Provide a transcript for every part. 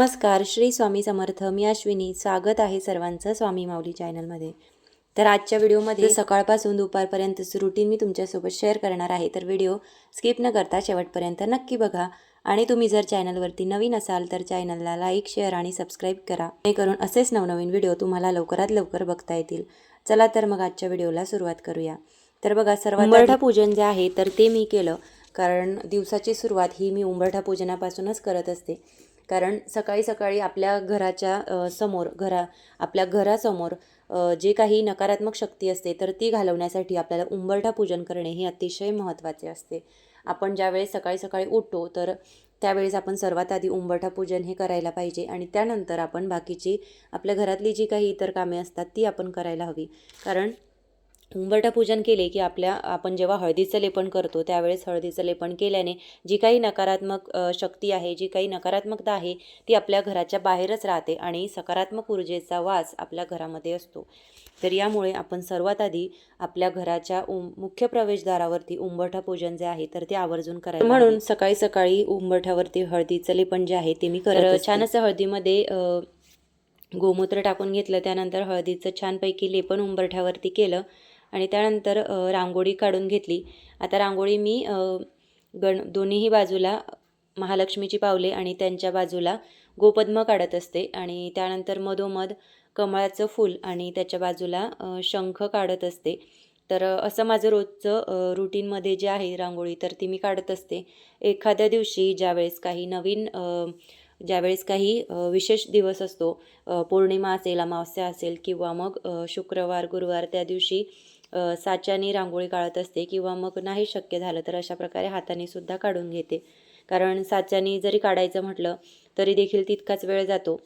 नमस्कार श्री स्वामी समर्थ. मी अश्विनी. स्वागत आहे सर्वांचं स्वामी माऊली चॅनलमध्ये. तर आजच्या व्हिडिओमध्ये सकाळपासून दुपारपर्यंतचं रुटीन मी तुमच्यासोबत शेअर करणार आहे. तर व्हिडिओ स्किप न करता शेवटपर्यंत नक्की बघा. आणि तुम्ही जर चॅनलवरती नवीन असाल तर चॅनलला लाईक शेअर आणि सबस्क्राईब करा. करून असेच नवनवीन व्हिडिओ तुम्हाला लवकरात लवकर बघता येतील. चला तर मग आजच्या व्हिडिओला सुरुवात करूया. तर बघा सर्वात पूजन जे आहे तर ते मी केलं. कारण दिवसाची सुरुवात ही मी उंबरठा पूजनापासूनच करत असते. कारण सकाळी सकाळी आपल्या घराच्या समोर घरा आपल्या घरासमोर जे काही नकारात्मक शक्ती असते तर ती घालवण्यासाठी आपल्याला उंबरठा पूजन करणे हे अतिशय महत्त्वाचे असते. आपण ज्यावेळेस सकाळी सकाळी उठतो तर त्यावेळेस आपण सर्वात आधी उंबरठा पूजन हे करायला पाहिजे आणि त्यानंतर आपण बाकीची आपल्या घरातली जी काही इतर कामे असतात ती आपण करायला हवी. कारण उंबरठा पूजन केले की आपल्या आपण जेव्हा हळदीचं लेपन करतो त्यावेळेस हळदीचं लेपन केल्याने जी काही नकारात्मक शक्ती आहे जी काही नकारात्मकता आहे ती आपल्या घराच्या बाहेरच राहते आणि सकारात्मक ऊर्जेचा वास आपल्या घरामध्ये असतो. तर यामुळे आपण सर्वात आधी आपल्या घराच्या उं मुख्य प्रवेशद्वारावरती उंबरठा पूजन जे आहे तर ते आवर्जून करायला म्हणून सकाळी सकाळी उंबरठ्यावरती हळदीचं लेपन जे आहे ते मी करत छान असं हळदीमध्ये गोमूत्र टाकून घेतलं त्यानंतर हळदीचं छानपैकी लेपन उंबरठ्यावरती केलं. आणि त्यानंतर रांगोळी काढून घेतली. आता रांगोळी मी गण दोन्हीही बाजूला महालक्ष्मीची पावले आणि त्यांच्या बाजूला गोपद्म काढत असते. आणि त्यानंतर मधोमध कमळाचं फूल आणि त्याच्या बाजूला शंख काढत असते. तर असं माझं रोजचं रुटीनमध्ये जे आहे रांगोळी तर ती मी काढत असते. एखाद्या दिवशी ज्यावेळेस काही नवीन ज्यावेळेस काही विशेष दिवस असतो पौर्णिमा असेल अमावस्या असेल किंवा मग शुक्रवार गुरुवार त्या दिवशी साच्याने रांगोळी काढत असते किंवा मग नाही शक्य झालं तर अशा प्रकारे हाताने सुद्धा काढून घेते. कारण साच्याने जरी काढायचं म्हटलं तरी देखील तितकाच वेळ जातो.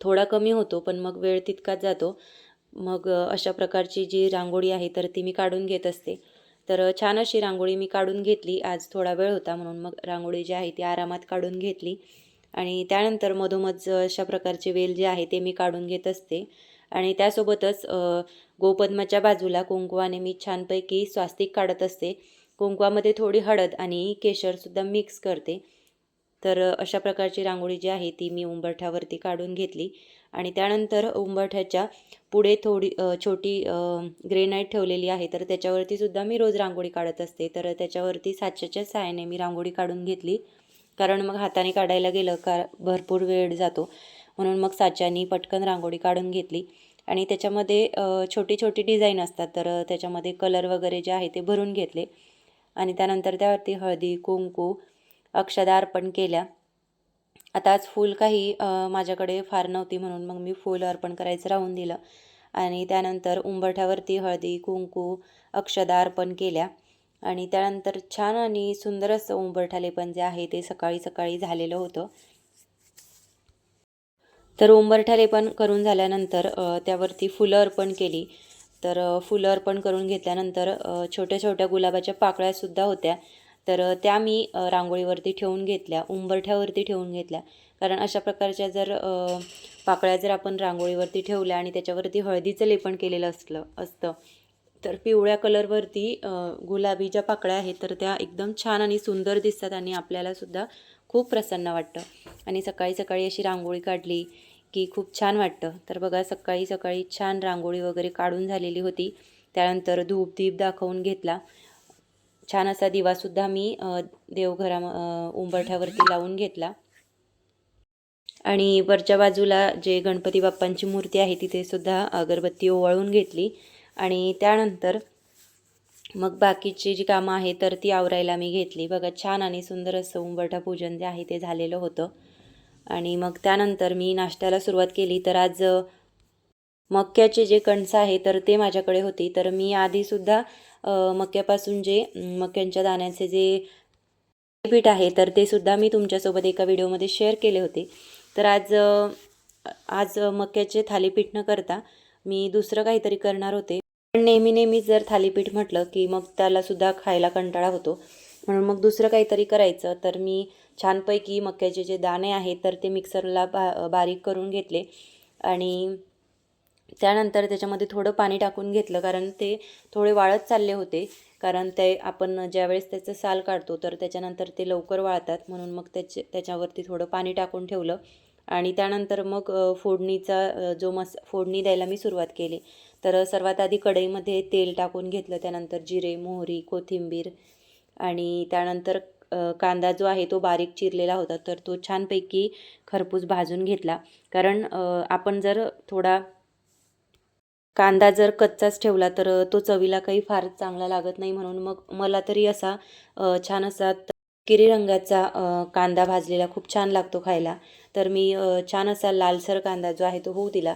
थोडा कमी होतो पण मग वेळ तितकाच जातो. मग अशा प्रकारची जी रांगोळी आहे तर ती मी काढून घेत असते. तर छान अशी रांगोळी मी काढून घेतली. आज थोडा वेळ होता म्हणून मग रांगोळी जी आहे ती आरामात काढून घेतली. आणि त्यानंतर मधोमध अशा प्रकारचे वेल जे आहे ते मी काढून घेत असते. आणि त्यासोबतच गोपद्माच्या बाजूला कुंकवाने मी छानपैकी स्वास्तिक काढत असते. कुंकवामध्ये थोडी हळद आणि केशरसुद्धा मिक्स करते. तर अशा प्रकारची रांगोळी जी आहे ती मी उंबरठ्यावरती काढून घेतली. आणि त्यानंतर उंबरठ्याच्या पुढे थोडी छोटी ग्रेनाईट ठेवलेली आहे. तर त्याच्यावरती सुद्धा मी रोज रांगोळी काढत असते. तर त्याच्यावरती साच्याच्या साहाय्याने मी रांगोळी काढून घेतली. कारण मग हाताने काढायला गेलं का भरपूर वेळ जातो. म्हणून मग साच्यानी पटकन रांगोळी काढून घेतली. आणि त्याच्यामध्ये छोटी छोटी डिझाईन असतात. तर त्याच्यामध्ये कलर वगैरे जे आहे ते भरून घेतले. आणि त्यानंतर त्यावरती हळदी कुंकू अक्षदा अर्पण केल्या. आता आज फूल काही माझ्याकडे फार नव्हती म्हणून मग मी फूल अर्पण करायचं राहून दिलं. आणि त्यानंतर उंबरठ्यावरती हळदी कुंकू अक्षदा अर्पण केल्या. आणि त्यानंतर छान आणि सुंदर असं उंबरठा पण जे आहे ते सकाळी सकाळी झालेलं होतं. तर उंबरठा लेपन करून झाल्यानंतर त्यावरती फुलं अर्पण केली. तर फुलं अर्पण करून घेतल्यानंतर छोट्या छोट्या गुलाबाच्या पाकळ्यासुद्धा होत्या. तर त्या मी रांगोळीवरती ठेवून घेतल्या उंबरठ्यावरती ठेवून घेतल्या. कारण अशा प्रकारच्या जर पाकळ्या जर आपण रांगोळीवरती ठेवल्या आणि त्याच्यावरती हळदीचं लेपन केलेलं असलं असतं तर पिवळ्या कलरवरती गुलाबी ज्या पाकळ्या आहेत तर त्या एकदम छान आणि सुंदर दिसतात आणि आपल्यालासुद्धा खूप प्रसन्न वाटतं. आणि सकाळी सकाळी अशी रांगोळी काढली. की खूप छान वाटतं. तर बघा सकाळी सकाळी छान रांगोळी वगैरे काढून झालेली होती. त्यानंतर धूप दीप दाखवून घेतला. छान असा दिवासुद्धा मी देवघरा उंबरठ्यावरती लावून घेतला. आणि वरच्या बाजूला जे गणपती बाप्पांची मूर्ती आहे तिथे सुद्धा अगरबत्ती ओवाळून घेतली. आणि त्यानंतर मग बाकीची जी कामं आहे तर ती आवरायला मी घेतली. बघा छान आणि सुंदर असं उंबरठा पूजन जे आहे ते झालेलं होतं. आणि मग त्यानंतर मी नाश्त्याला सुरुवात केली. तर आज मक्याचे जे कणसं आहे तर ते माझ्याकडे होती. तर मी आधीसुद्धा मक्यापासून जे मक्यांच्या दाण्याचे जे पीठ आहे तर ते सुद्धा मी तुमच्यासोबत एका व्हिडिओमध्ये शेअर केले होते. तर आज आज मक्याचे थालीपीठ न करता मी दुसरं काहीतरी करणार होते. पण नेहमी नेहमी जर थालीपीठ म्हटलं की मग त्यालासुद्धा खायला कंटाळा होतो. म्हणून मग दुसरं काहीतरी करायचं. तर मी छानपैकी मक्याचे जे दाणे आहेत तर ते मिक्सरला बा बारीक करून घेतले. आणि त्यानंतर त्याच्यामध्ये थोडं पाणी टाकून घेतलं कारण ते थोडे वाळत चालले होते. कारण ते आपण ज्यावेळेस त्याचं साल काढतो तर त्याच्यानंतर ते लवकर वाळतात. म्हणून मग त्याचे त्याच्यावरती थोडं पाणी टाकून ठेवलं. आणि त्यानंतर मग फोडणीचा जो मस फोडणी द्यायला मी सुरुवात केली. तर सर्वात आधी कढईमध्ये तेल टाकून घेतलं. त्यानंतर जिरे मोहरी कोथिंबीर आणि त्यानंतर कांदा जो आहे तो बारीक चिरलेला होता तर तो छानपैकी खरपूस भाजून घेतला. कारण आपण जर थोडा कांदा जर कच्चाच ठेवला तर तो चवीला काही फार चांगला लागत नाही म्हणून मग मला तरी असा छान असा किरी रंगाचा कांदा भाजलेला खूप छान लागतो खायला. तर मी छान असा लालसर कांदा जो आहे तो होऊ दिला.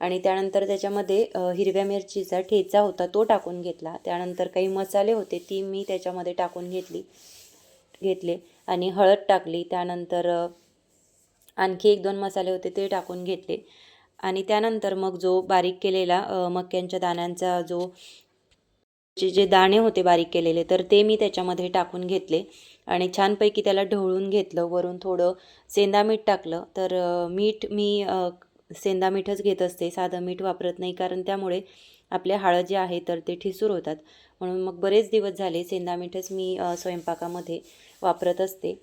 आणि त्यानंतर त्याच्यामध्ये हिरव्या मिरचीचा ठेचा होता तो टाकून घेतला. त्यानंतर काही मसाले होते ती मी त्याच्यामध्ये टाकून घेतली. घेतले आणि हळद टाकली. त्यानंतर आणखी एक दोन मसाले होते ते टाकून घेतले. आणि त्यानंतर मग जो बारीक केलेला मक्यांच्या दाण्यांचा जो जे जे दाणे होते बारीक केलेले तर ते मी त्याच्यामध्ये टाकून घेतले. आणि छानपैकी त्याला ढवळून घेतलं. वरून थोडं सेंदा मीठ टाकलं. तर मीठ मी सेंदा मीठच घेत असते. साधं मीठ वापरत नाही कारण त्यामुळे आपले हळद जे आहे तर ते ठिसूर होतात. म्हणून मग बरेच दिवस झाले सेंदा मीठच मी स्वयंपाकामध्ये वापरत असते.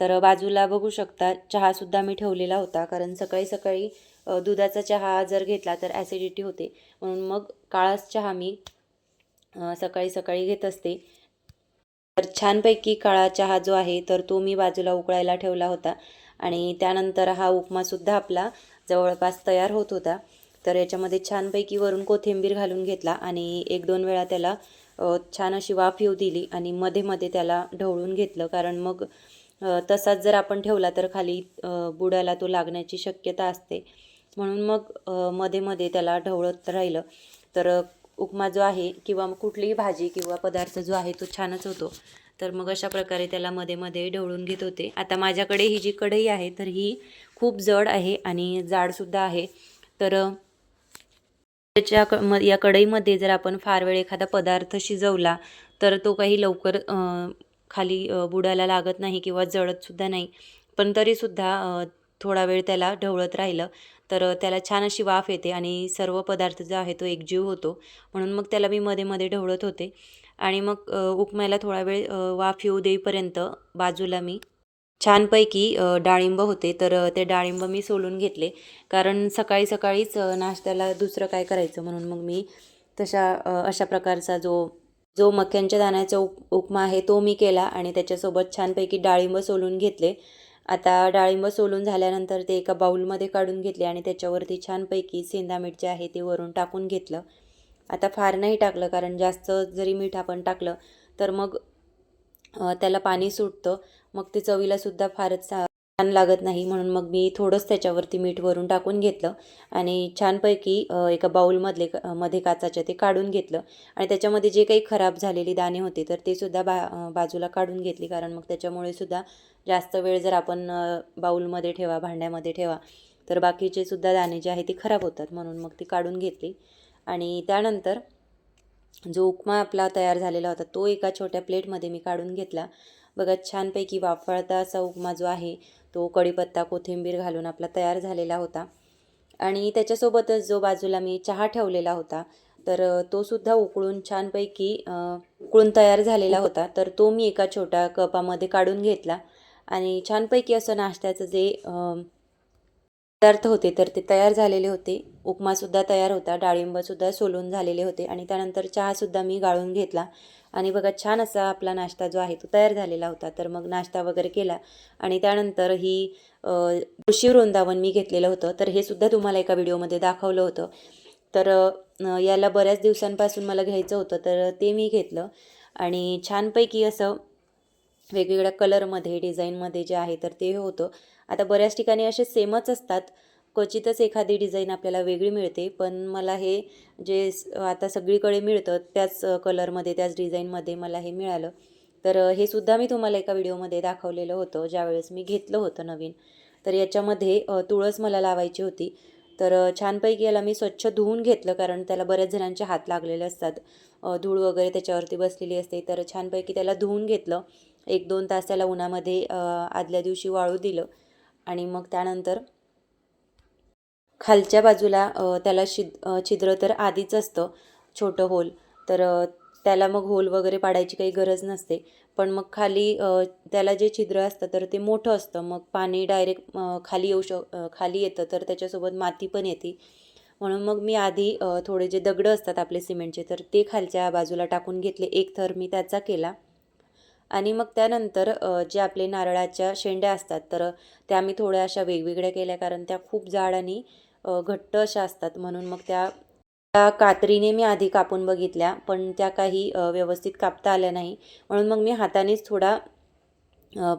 तर बाजूला बघू शकता चहासुद्धा मी ठेवलेला होता. कारण सकाळी सकाळी दुधाचा चहा जर घेतला तर ॲसिडिटी होते. म्हणून मग काळाच चहा मी सकाळी सकाळी घेत असते. तर छानपैकी काळा चहा जो आहे तर तो मी बाजूला उकळायला ठेवला होता. आणि त्यानंतर हा उपमासुद्धा आपला जवळपास तयार होत होता. तर याच्यामध्ये छानपैकी वरून कोथिंबीर घालून घेतला आणि एक दोन वेळा त्याला छान अशी वाफ येऊ दिली आणि मध्ये मध्ये त्याला ढवळून घेतलं. कारण मग तसाच जर आपण ठेवला तर खाली बुडाला तो लागण्याची शक्यता असते. म्हणून मग मध्ये मध्ये त्याला ढवळत राहिलं. तर उपमा जो आहे किंवा मग कुठलीही भाजी किंवा पदार्थ जो आहे तो छानच होतो. तर मग अशा प्रकारे त्याला मध्ये मध्ये ढवळून घेत होते. आता माझ्याकडे ही जी कढई आहे तर ही खूप जड आहे आणि जाडसुद्धा आहे. तर त्याच्या क म या कढईमध्ये जर आपण फार वेळ एखादा पदार्थ शिजवला तर तो काही लवकर खाली बुडायला लागत नाही किंवा जळतसुद्धा नाही. पण तरीसुद्धा थोडा वेळ त्याला ढवळत राहिलं तर त्याला छान अशी वाफ येते आणि सर्व पदार्थ जो आहे तो एकजीव होतो. म्हणून मग त्याला मी मध्ये मध्ये ढवळत होते. आणि मग अ, उपम्याला थोडा वेळ वाफ येऊ देईपर्यंत बाजूला मी छानपैकी डाळिंब होते. तर ते डाळिंब मी सोलून घेतले. कारण सकाळी सकाळीच नाश्त्याला दुसरं काय करायचं म्हणून मग मी तशा अशा प्रकारचा जो जो मक्यांच्या दाण्याचा उप उपमा आहे तो मी केला आणि त्याच्यासोबत छानपैकी डाळिंब सोलून घेतले. आता डाळिंब सोलून झाल्यानंतर ते एका बाऊलमध्ये काढून घेतले आणि त्याच्यावरती छानपैकी सेंदा मीठ जे आहे ते वरून टाकून घेतलं. आता फार नाही टाकलं कारण जास्त जरी मीठ आपण टाकलं तर मग त्याला पाणी सुटतं. मग ते चवीला सुद्धा फारच छान लागत नाही म्हणून मग मी थोडंच त्याच्यावरती मीठ वरून टाकून घेतलं. आणि छानपैकी एका बाऊलमधले मध्ये काचाच्या ते काढून घेतलं. आणि त्याच्यामध्ये जे काही खराब झालेली दाणे होते तर ते सुद्धा बा बाजूला काढून घेतली. कारण मग त्याच्यामुळे सुद्धा जास्त वेळ जर आपण बाऊलमध्ये ठेवा भांड्यामध्ये ठेवा तर बाकीचे सुद्धा दाणे जे आहे ते खराब होतात म्हणून मग ती काढून घेतली. आणि त्यानंतर जो उपमा आपला तयार झालेला होता तो एका छोट्या प्लेटमध्ये मी काढून घेतला. बघा छानपैकी वाफळता असा उपमा जो आहे तो कढीपत्ता कोथिंबीर घालून आपला तयार झालेला होता. आणि त्याच्यासोबतच जो बाजूला मी चहा ठेवलेला होता तर तो सुद्धा उकळून छानपैकी उकळून तयार झालेला होता. तर तो मी एका छोट्या कपामध्ये काढून घेतला. आणि छानपैकी असं नाश्त्याचं जे पदार्थ होते. तर ते तयार झालेले होते. उपमासुद्धा तयार होता. डाळिंबसुद्धा सोलून झालेले होते. आणि त्यानंतर चहासुद्धा मी गाळून घेतला. आणि बघा छान असा आपला नाश्ता जो आहे तो तयार झालेला होता. तर मग नाश्ता वगैरे केला. आणि त्यानंतर ही अ, वृंदावन मी घेतलेलं होतं. तर हे सुद्धा तुम्हाला एका व्हिडिओमध्ये दाखवलं होतं. तर याला बऱ्याच दिवसांपासून मला घ्यायचं होतं. तर ते मी घेतलं. आणि छानपैकी असं वेगवेगळ्या कलरमध्ये डिझाईनमध्ये जे आहे तर ते होतं. आता बऱ्याच ठिकाणी असे सेमच असतात. क्वचितच एखादी डिझाईन आपल्याला वेगळी मिळते पण मला हे जे आता सगळीकडे मिळतं त्याच कलरमध्ये त्याच डिझाईनमध्ये मला हे मिळालं. तर हे सुद्धा मी तुम्हाला एका व्हिडिओमध्ये दाखवलेलं होतं. ज्यावेळेस मी घेतलं होतं नवीन. तर याच्यामध्ये तुळस मला लावायची होती. तर छानपैकी याला मी स्वच्छ धुवून घेतलं कारण त्याला बऱ्याच जणांचे हात लागलेले असतात. धूळ वगैरे त्याच्यावरती बसलेली असते तर छानपैकी त्याला धुवून घेतलं. एक दोन तास त्याला उन्हामध्ये आदल्या दिवशी वाळू दिलं आणि मग त्यानंतर खालच्या बाजूला त्याला शिद छिद्र तर आधीच असतं छोटं होल. तर त्याला मग होल वगैरे पाडायची काही गरज नसते. पण मग खाली त्याला जे छिद्र असतं तर ते मोठं असतं. मग पाणी डायरेक्ट खाली येऊ शक खाली येतं. तर त्याच्यासोबत माती पण येते. म्हणून मग मी आधी थोडे जे दगडं असतात आपले सिमेंटचे तर ते खालच्या बाजूला टाकून घेतले. एक थर मी त्याचा केला. आणि मग त्यानंतर जे आपले नारळाच्या शेंड्या असतात तर त्या मी थोड्या अशा वेगवेगळ्या केल्या कारण त्या खूप जाड आणि घट्ट अशा असतात. म्हणून मग त्या त्या कात्रीने मी आधी कापून बघितल्या पण त्या काही व्यवस्थित कापता आल्या नाही. म्हणून मग मी हातानेच थोडा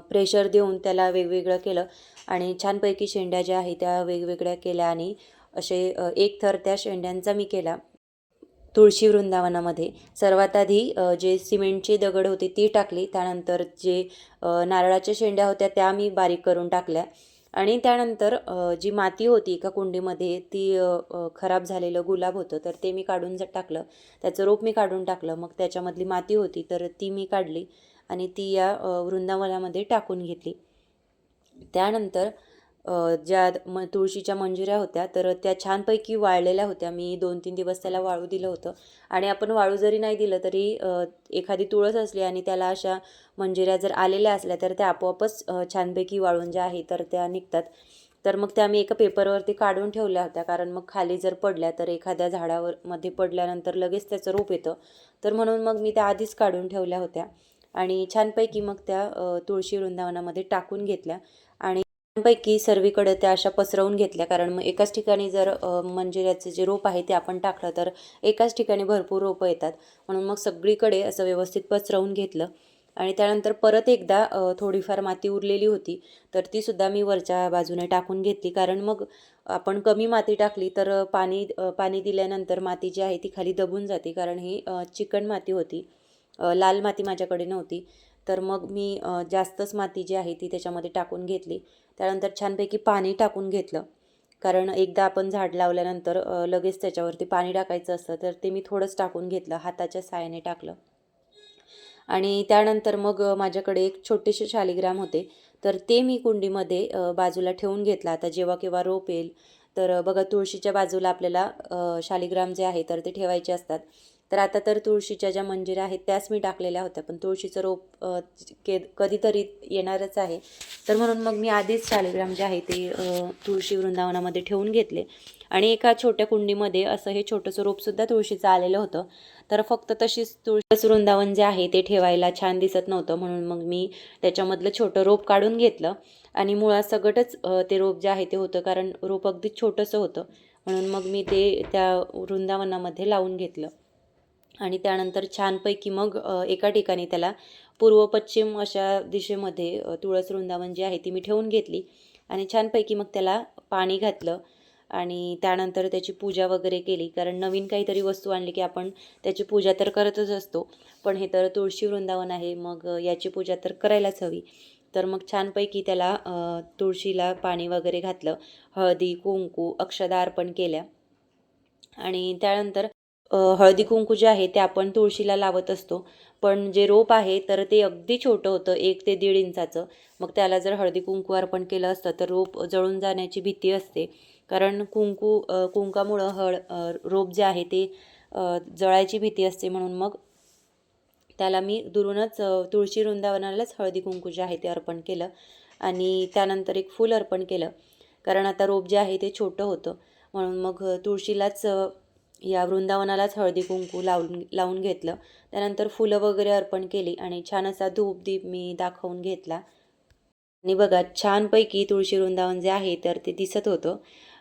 प्रेशर देऊन त्याला वेगवेगळं केलं आणि छानपैकी शेंड्या ज्या आहेत त्या वेगवेगळ्या केल्या आणि असे एक थर त्या शेंड्यांचा मी केला. तुळशी वृंदावनामध्ये. सर्वात आधी जे सिमेंटचे दगड होते ती टाकली. त्यानंतर जे नारळाच्या शेंड्या होत्या त्या मी बारीक करून टाकल्या. आणि त्यानंतर जी माती होती एका कुंडीमध्ये ती खराब झालेलं गुलाब होतं तर ते मी काढून टाकलं. त्याचं रोप मी काढून टाकलं. मग त्याच्यामधली माती होती तर ती मी काढली आणि ती या वृंदावनामध्ये टाकून घेतली. त्यानंतर ज्या म तुळशीच्या मंजुऱ्या होत्या तर त्या छानपैकी वाळलेल्या होत्या. मी दोन तीन दिवस त्याला वाळू दिलं होतं. आणि आपण वाळू जरी नाही दिलं तरी एखादी तुळस असली आणि त्याला अशा मंजुऱ्या जर आलेल्या असल्या तर त्या आपोआपच छानपैकी वाळून ज्या आहे तर त्या निघतात. तर मग त्या मी एका पेपरवरती काढून ठेवल्या होत्या. कारण मग खाली जर पडल्या तर एखाद्या झाडावर मध्ये पडल्यानंतर लगेच त्याचं रोप येतं. तर म्हणून मग मी त्या आधीच काढून ठेवल्या होत्या. आणि छानपैकी मग त्या तुळशी वृंदावनामध्ये टाकून घेतल्या. पैकी सर्वीकडे त्या अशा पसरवून घेतल्या. कारण मग एकाच ठिकाणी जर अ, मंजिऱ्याचे जे रोप आहे ते आपण टाकलं तर एकाच ठिकाणी भरपूर रोपं येतात. म्हणून मग सगळीकडे असं व्यवस्थित पसरवून घेतलं. आणि त्यानंतर परत एकदा थोडीफार माती उरलेली होती. तर ती सुद्धा मी वरच्या बाजूने टाकून घेतली. कारण मग आपण कमी माती टाकली तर पाणी पाणी दिल्यानंतर माती जी आहे ती खाली दबून जाते. कारण ही चिकण माती होती. लाल माती माझ्याकडे नव्हती. तर मग मी जास्तच माती जी आहे ती त्याच्यामध्ये टाकून घेतली. त्यानंतर छानपैकी पाणी टाकून घेतलं. कारण एकदा आपण झाड लावल्यानंतर लगेच त्याच्यावरती पाणी टाकायचं असतं तर ते मी थोडंच टाकून घेतलं हाताच्या साहाय्याने टाकलं. आणि त्यानंतर मग माझ्याकडे एक छोटेसे शालिग्राम होते. तर ते मी कुंडीमध्ये बाजूला ठेवून घेतलं. आता जेव्हा केव्हा रोप येईल तर बघा तुळशीच्या बाजूला आपल्याला शालिग्राम जे आहे तर ते ठेवायचे असतात. तर आता तर तुळशीच्या ज्या मंजिऱ्या आहेत त्याच मी टाकलेल्या होत्या पण तुळशीचं रोप के कधीतरी येणारच आहे. तर म्हणून मग मी आधीच शालिग्राम जे आहे ते तुळशी वृंदावनामध्ये ठेवून घेतले. आणि एका छोट्या कुंडीमध्ये असं हे छोटंसं रोपसुद्धा तुळशीचं आलेलं होतं. तर फक्त तशीच तुळस वृंदावन जे आहे ते ठेवायला छान दिसत नव्हतं. म्हणून मग मी त्याच्यामधलं छोटं रोप काढून घेतलं. आणि मुळासकटच सगटच ते रोप जे आहे ते होतं कारण रोप अगदी छोटंसं होतं. म्हणून मग मी ते त्या वृंदावनामध्ये लावून घेतलं. आणि त्यानंतर छानपैकी मग एका ठिकाणी त्याला पूर्व पश्चिम अशा दिशेमध्ये तुळस वृंदावन जी आहे ती मी ठेवून घेतली आणि छानपैकी मग त्याला पाणी घातलं आणि त्यानंतर त्याची पूजा वगैरे केली. कारण नवीन काहीतरी वस्तू आणली की आपण त्याची पूजा तर करतच असतो पण हे तर तुळशी वृंदावन आहे मग याची पूजा तर करायलाच हवी. तर मग छानपैकी त्याला तुळशीला पाणी वगैरे घातलं हळदी कुंकू अक्षदा अर्पण केल्या. आणि त्यानंतर हळदी कुंकू जे आहे ते आपण तुळशीला लावत असतो. पण जे रोप आहे तर ते अगदी छोटं होतं एक ते दीड इंचाचं. मग त्याला जर हळदी कुंकू अर्पण केलं असतं तर रोप जळून जाण्याची भीती असते. कारण कुंकू कुंकामुळं हळ रोप जे आहे ते जळायची भीती असते म्हणून मग त्याला मी दुरूनच तुळशी वृंदावनालाच हळदी कुंकू जे आहे ते अर्पण केलं. आणि त्यानंतर एक फूल अर्पण केलं. कारण आता रोप जे आहे ते छोटं होतं. म्हणून मग तुळशीलाच या वृंदावनालाच हळदी कुंकू लावून लावून घेतलं. त्यानंतर फुलं वगैरे अर्पण केली आणि छान असा धूपदीप मी दाखवून घेतला. आणि बघा छानपैकी तुळशी वृंदावन जे आहे तर ते दिसत होतं.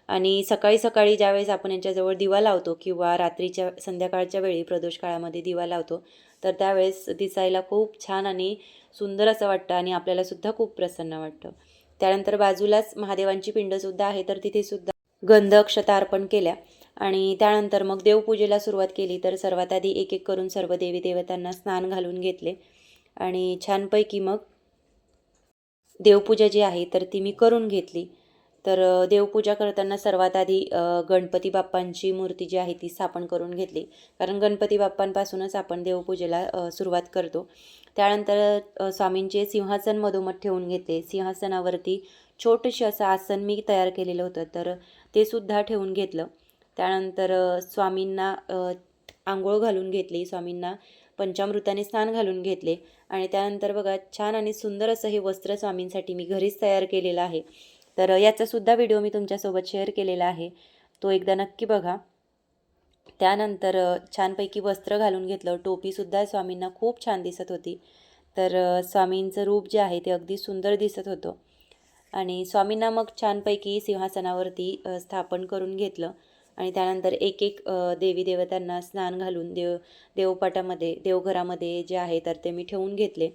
आणि सकाळी सकाळी ज्यावेळेस आपण यांच्याजवळ दिवा लावतो किंवा रात्रीच्या संध्याकाळच्या वेळी प्रदोष काळामध्ये दिवा लावतो तर त्यावेळेस दिसायला खूप छान आणि सुंदर असं वाटतं आणि आपल्यालासुद्धा खूप प्रसन्न वाटतं. त्यानंतर बाजूलाच महादेवांची पिंडसुद्धा आहे तर तिथेसुद्धा गंध अक्षता अर्पण केल्या. आणि त्यानंतर मग देवपूजेला सुरुवात केली तर सर्वात आधी एक एक करून सर्व देवी देवतांना स्नान घालून घेतले. आणि छानपैकी मग देवपूजा जी आहे तर ती मी करून घेतली. तर देवपूजा करताना सर्वात आधी गणपती बाप्पांची मूर्ती जी आहे ती स्थापन करून घेतली. कारण गणपती बाप्पांपासूनच आपण देवपूजेला सुरुवात करतो. त्यानंतर स्वामींचे सिंहासन मधोमध ठेवून घेतले. सिंहासनावरती छोटंसं असं आसन मी तयार केलेलं होतं तर ते सुद्धा ठेवून घेतलं. त्यानंतर स्वामींना आंघोळ घालून घेतली स्वामींना पंचामृताने स्नान घालून घेतले. आणि त्यानंतर बघा छान आणि सुंदर असं हे वस्त्र स्वामींसाठी मी घरीच तयार केलेलं आहे. तर याचासुद्धा व्हिडिओ मी तुमच्यासोबत शेअर केलेला आहे. तो एकदा नक्की बघा. त्यानंतर छानपैकी वस्त्र घालून घेतलं. टोपीसुद्धा स्वामींना खूप छान दिसत होती. तर स्वामींचं रूप जे आहे ते अगदी सुंदर दिसत होतं. आणि स्वामींना मग छानपैकी सिंहासनावरती स्थापन करून घेतलं. आणि त्यानंतर एक एक देवी देवतांना स्नान घालून देव देवपाटामध्ये देवघरामध्ये जे आहे तर ते मी ठेवून घेतले.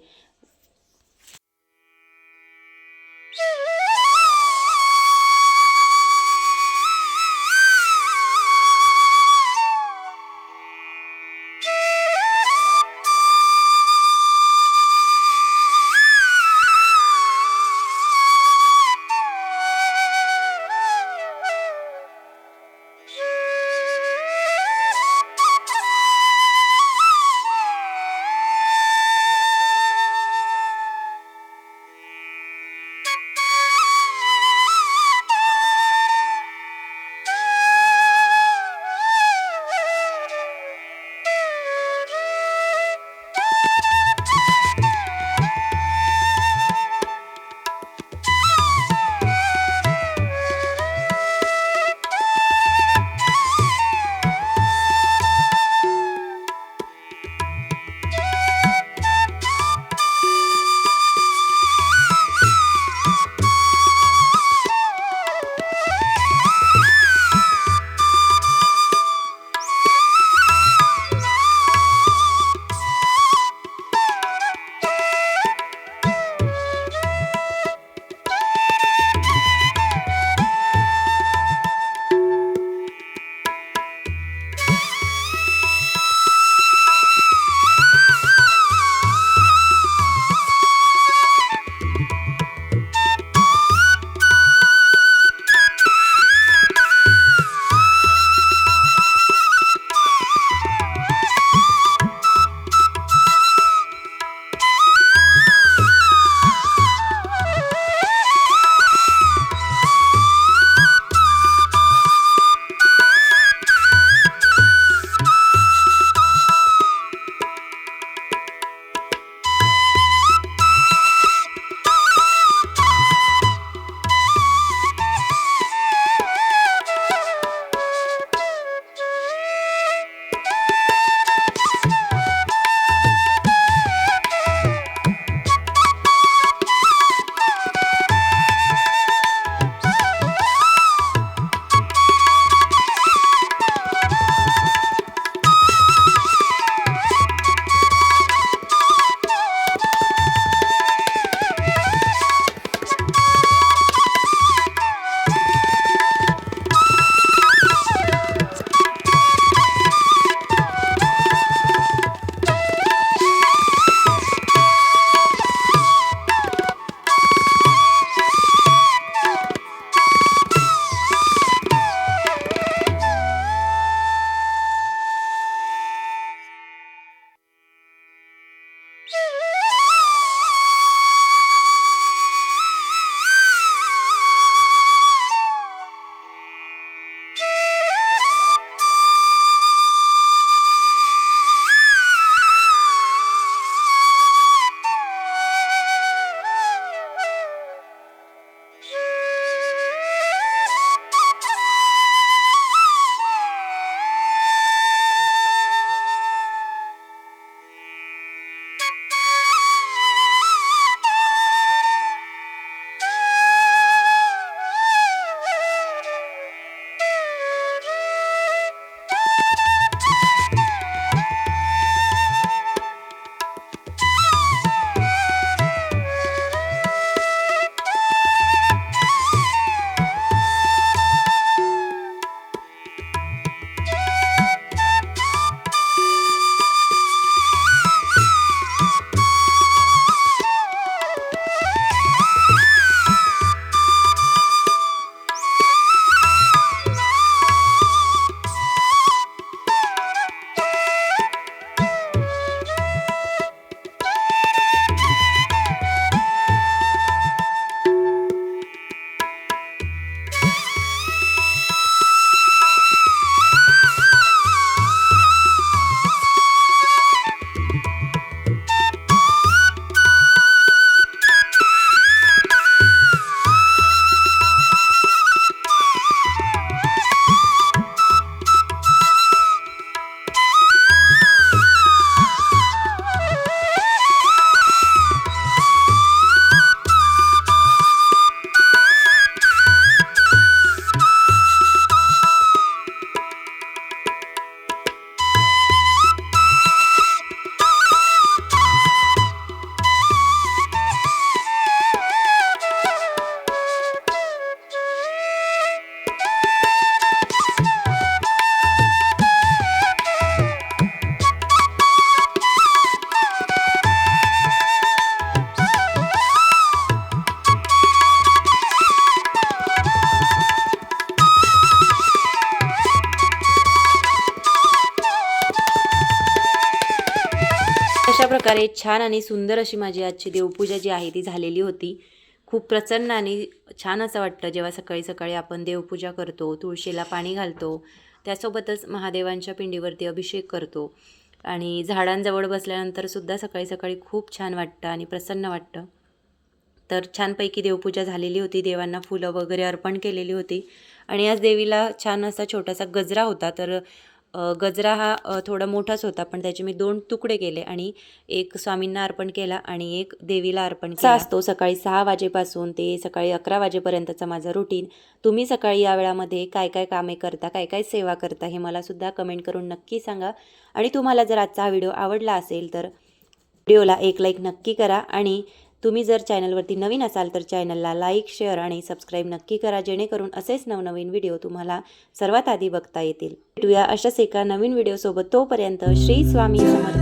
प्रकारे छान आणि सुंदर अशी माझी आजची देवपूजा जी आहे ती झालेली होती. खूप प्रसन्न आणि छान असं वाटतं जेव्हा सकाळी सकाळी आपण देवपूजा करतो तुळशीला पाणी घालतो त्यासोबतच महादेवांच्या पिंडीवरती अभिषेक करतो आणि झाडांजवळ बसल्यानंतर सुद्धा सकाळी सकाळी खूप छान वाटतं आणि प्रसन्न वाटतं. तर छानपैकी देवपूजा झालेली होती देवांना फुलं वगैरे अर्पण केलेली होती आणि आज देवीला छान असा छोटासा गजरा होता. तर गजरा हा थोडा मोठाच होता पण त्याचे मी दोन तुकडे केले आणि एक स्वामींना अर्पण केला आणि एक देवीला अर्पण केला. असतो सकाळी सहा वाजेपासून ते सकाळी अकरा वाजेपर्यंतचा माझा रुटीन तुम्ही सकाळी या वेळामध्ये काय काय कामे करता काय काय सेवा करता हे मला सुद्धा कमेंट करून नक्की सांगा. आणि तुम्हाला जर आजचा हा व्हिडिओ आवडला असेल तर व्हिडिओला एक लाईक नक्की करा आणि तुम्ही जर चॅनलवरती नवीन असाल तर चॅनलला लाईक शेअर आणि सबस्क्राईब नक्की करा जेणेकरून असेच नवनवीन व्हिडिओ तुम्हाला सर्वात आधी बघता येतील. भेटूया अशाच एका नवीन व्हिडिओसोबत. तोपर्यंत श्री स्वामी समर्थ.